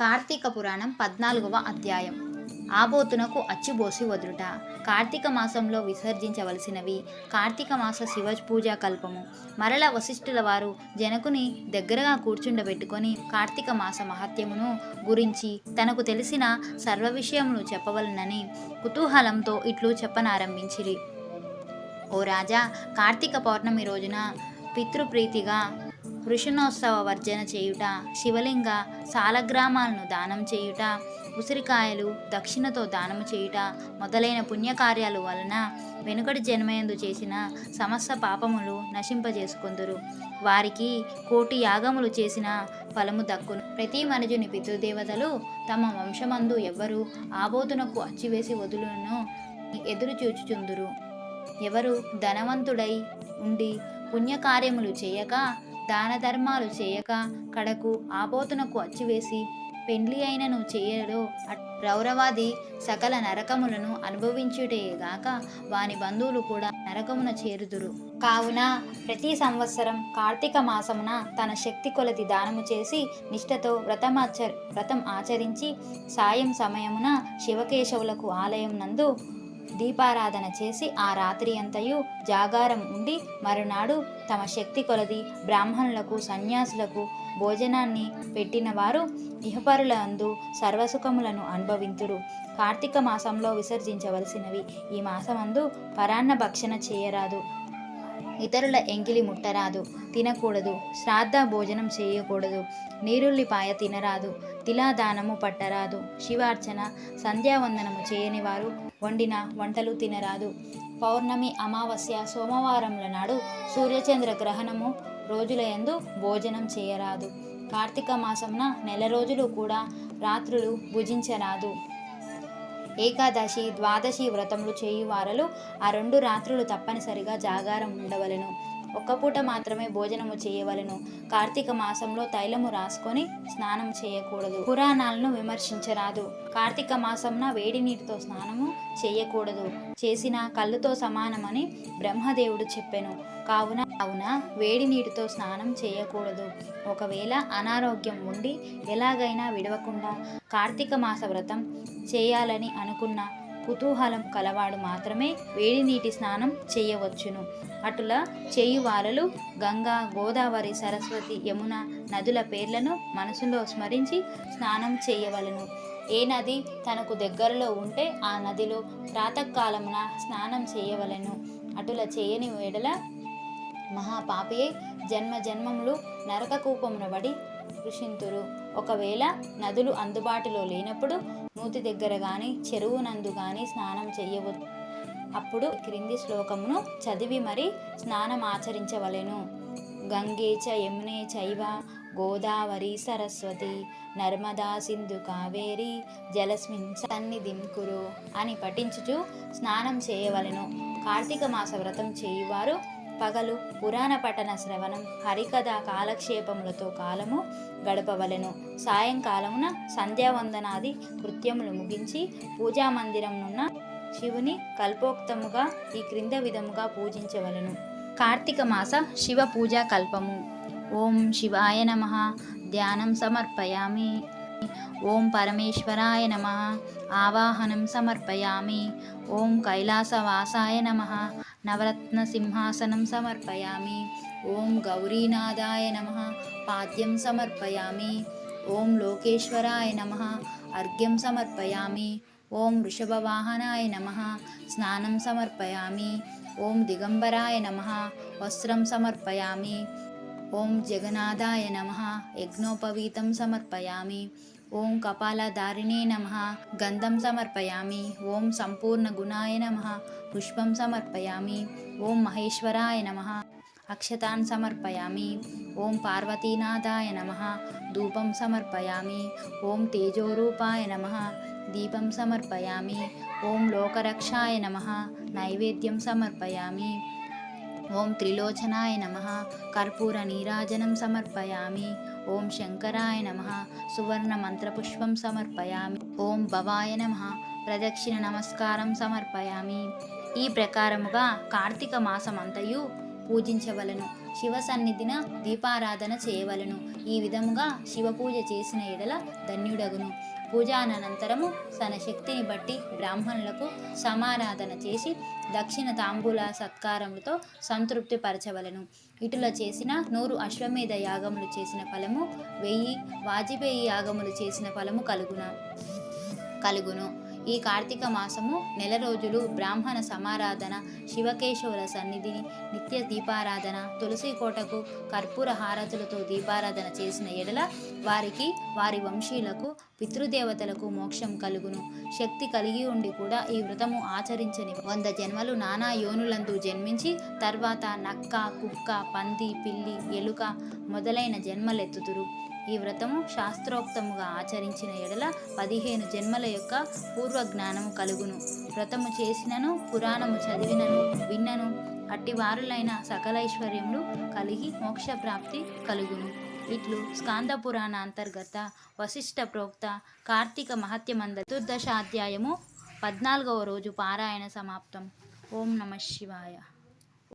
కార్తీక పురాణం పద్నాలుగవ అధ్యాయం. ఆబోతునకు అచ్చిబోసి వదులుట. కార్తీక మాసంలో విసర్జించవలసినవి కార్తీక మాస శివ పూజా కల్పము. మరల వశిష్ఠుల వారు జనకుని దగ్గరగా కూర్చుండబెట్టుకొని కార్తీక మాస మహత్యమును గురించి తనకు తెలిసిన సర్వ విషయమును చెప్పవలనని కుతూహలంతో ఇట్లు చెప్పనారంభించిరి. ఓ రాజా కార్తీక పౌర్ణమి రోజున పితృప్రీతిగా వృషణోత్సవ వర్జన చేయుట శివలింగ సాలగ్రామాలను దానం చేయుట ఉసిరికాయలు దక్షిణతో దానము చేయుట మొదలైన పుణ్యకార్యాలు వలన వెనుకటి జన్మయందు చేసిన సమస్త పాపములు నశింపజేసుకుందురు. వారికి కోటి యాగములు చేసిన ఫలము దక్కును. ప్రతి మనుజుని పితృదేవతలు తమ వంశమందు ఎవ్వరు ఆబోతునకు అచ్చివేసి వదులును ఎదురు చూచుచుందురు. ఎవరు ధనవంతుడై ఉండి పుణ్యకార్యములు చేయక దాన ధర్మాలు చేయక కడకు ఆబోతునకు అచ్చివేసి పెండ్లి అయినను చేయడో అట్- రౌరవాది సకల నరకములను అనుభవించుటేగాక వాని బంధువులు కూడా నరకమున చేరుదురు. కావున ప్రతి సంవత్సరం కార్తీక మాసమున తన శక్తి కొలది దానము చేసి నిష్ఠతో వ్రతమాచ వ్రతం ఆచరించి సాయం సమయమున శివకేశవులకు ఆలయం నందు దీపారాధన చేసి ఆ రాత్రి అంతయు జాగారం ఉండి మరునాడు తమ శక్తి కొలది బ్రాహ్మణులకు సన్యాసులకు భోజనాన్ని పెట్టిన వారు ఇహపరుల అందు సర్వసుఖములను అనుభవింతురు. కార్తీక మాసంలో విసర్జించవలసినవి ఈ మాసమందు పరాన్న భక్షణ చేయరాదు. ఇతరుల ఎంగిలి ముట్టరాదు తినకూడదు శ్రాద్ధ భోజనం చేయకూడదు నీరుల్లిపాయ తినరాదు తిలాదానము పట్టరాదు శివార్చన సంధ్యావందనము చేయని వారు వండిన వంటలు తినరాదు. పౌర్ణమి అమావాస్య సోమవారముల నాడు సూర్యచంద్ర గ్రహణము రోజులయందు భోజనం చేయరాదు. కార్తీక మాసంన నెల రోజులు కూడా రాత్రులు భుజించరాదు. ఏకాదశి ద్వాదశి వ్రతములు చేయువారలు ఆ రెండు రాత్రులు తప్పనిసరిగా జాగారం ఉండవలెను. ఒక్క పూట మాత్రమే భోజనము చేయవలెను. కార్తీక మాసంలో తైలము రాసుకొని స్నానం చేయకూడదు. పురాణాలను విమర్శించరాదు. కార్తీక మాసంన వేడి నీటితో స్నానము చేయకూడదు. చేసిన కళ్ళుతో సమానమని బ్రహ్మదేవుడు చెప్పెను. కావున కావున వేడి నీటితో స్నానం చేయకూడదు. ఒకవేళ అనారోగ్యం ఉండి ఎలాగైనా విడవకుండా కార్తీక మాస వ్రతం చేయాలని అనుకున్న కుతూహలం కలవాడు మాత్రమే వేడి నీటి స్నానం చేయవచ్చును. అటులా చేయువారలు గంగా గోదావరి సరస్వతి యమున నదుల పేర్లను మనసులో స్మరించి స్నానం చేయవలెను. ఏ నది తనకు దగ్గరలో ఉంటే ఆ నదిలో ప్రాతకాలమున స్నానం చేయవలెను. అటుల చేయని వేడల మహాపాపియే జన్మ జన్మములు నరకకూపమున పడి కృషింతురు. ఒకవేళ నదులు అందుబాటులో లేనప్పుడు నూతి దగ్గర కానీ చెరువు నందు కానీ స్నానం చేయవచ్చు అప్పుడు క్రింది శ్లోకమును చదివి మరి స్నానం ఆచరించవలెను. గంగే చ యమునే చైవ గోదావరి సరస్వతి నర్మదా సింధు కావేరి జలస్మిన్ సన్నిధిం కురు అని పఠించుచు స్నానం చేయవలెను. కార్తీక మాస వ్రతం చేయువారు పగలు పురాణ పఠన శ్రవణం హరికథ కాలక్షేపములతో కాలము గడపవలెను. సాయంకాలమున సంధ్యావందనాది కృత్యములు ముగించి పూజా నున్న శివుని కల్పోక్తముగా ఈ క్రింద విధముగా పూజించవలెను. కార్తీక మాస శివ పూజా కల్పము. ఓం శివాయ నమ. ధ్యానం సమర్పయామి. ఓం పరమేశ్వరాయ నమ. ఆవాహనం సమర్పయామి. ఓం కైలాసవాసాయ నమ. నవరత్న సింహాసనం సమర్పయామి. ఓం గౌరీనాథాయ నమ. పాద్యం సమర్పయామి. ఓం లోకేశ్వరాయ నమ. అర్ఘ్యం సమర్పయామి. ఓం వృషభవాహనాయ నమ. స్నానం సమర్పయామి. ఓం దిగంబరాయ నమ. వస్త్రం సమర్పయామి. ఓం జగన్నాథాయ నమ. యజ్ఞోపవీతం సమర్పయామి. ఓం కపాలధారిణే నమ. గంధం సమర్పయామి. ఓం సంపూర్ణ గుణాయ నమ. పుష్పం సమర్పయామి. ఓం మహేశ్వరాయ నమ. అక్షతాన్ సమర్పయామి. ఓం పార్వతీనాథాయ నమ. ధూపం సమర్పయామి. ఓం తేజోరూపాయ నమ. దీపం సమర్పయామి. ఓం లోకరక్షాయ నమ. నైవేద్యం సమర్పయామి. ఓం త్రిలోచనాయ నమ. కర్పూర నీరాజనం సమర్పయామి. ఓం శంకరాయ నమ. సువర్ణ మంత్రపుష్పం సమర్పయామి. ఓం భవాయ నమ. ప్రదక్షిణ నమస్కారం సమర్పయామి. ఈ ప్రకారముగా కార్తీక మాసమంతయు పూజించవలను. శివ సన్నిధిన దీపారాధన చేయవలను. ఈ విధముగా శివ పూజ చేసిన ఎడల ధన్యుడగును. పూజానంతరము తన శక్తిని బట్టి బ్రాహ్మణులకు సమారాధన చేసి దక్షిణ తాంబూల సత్కారములతో సంతృప్తి పరచవలను. ఇటుల చేసిన నూరు అశ్వమేధ యాగములు చేసిన ఫలము వెయ్యి వాజిపేయి యాగములు చేసిన ఫలము కలుగున కలుగును. ఈ కార్తీక మాసము నెల రోజులు బ్రాహ్మణ సమారాధన శివకేశవుల సన్నిధిని నిత్య దీపారాధన తులసి కోటకు కర్పూర హారతులతో దీపారాధన చేసిన ఎడల వారికి వారి వంశీయులకు పితృదేవతలకు మోక్షం కలుగును. శక్తి కలిగి ఉండి కూడా ఈ వ్రతము ఆచరించని వంద జన్మలు నానా యోనులందు జన్మించి తర్వాత నక్క కుక్క పంది పిల్లి ఎలుక మొదలైన జన్మలెత్తుతురు ఈ వ్రతము శాస్త్రోక్తముగా ఆచరించిన ఎడల పదిహేను జన్మల యొక్క పూర్వ జ్ఞానము కలుగును. వ్రతము చేసినను పురాణము చదివినను విన్నను అట్టివారులైన సకలైశ్వర్యములు కలిగి మోక్ష ప్రాప్తి కలుగును. ఇట్లు స్కాంద పురాణ అంతర్గత వశిష్ట ప్రోక్త కార్తీక మహత్యమంద చతుర్దశాధ్యాయము పద్నాలుగవ రోజు పారాయణ సమాప్తం. ఓం నమ శివాయ.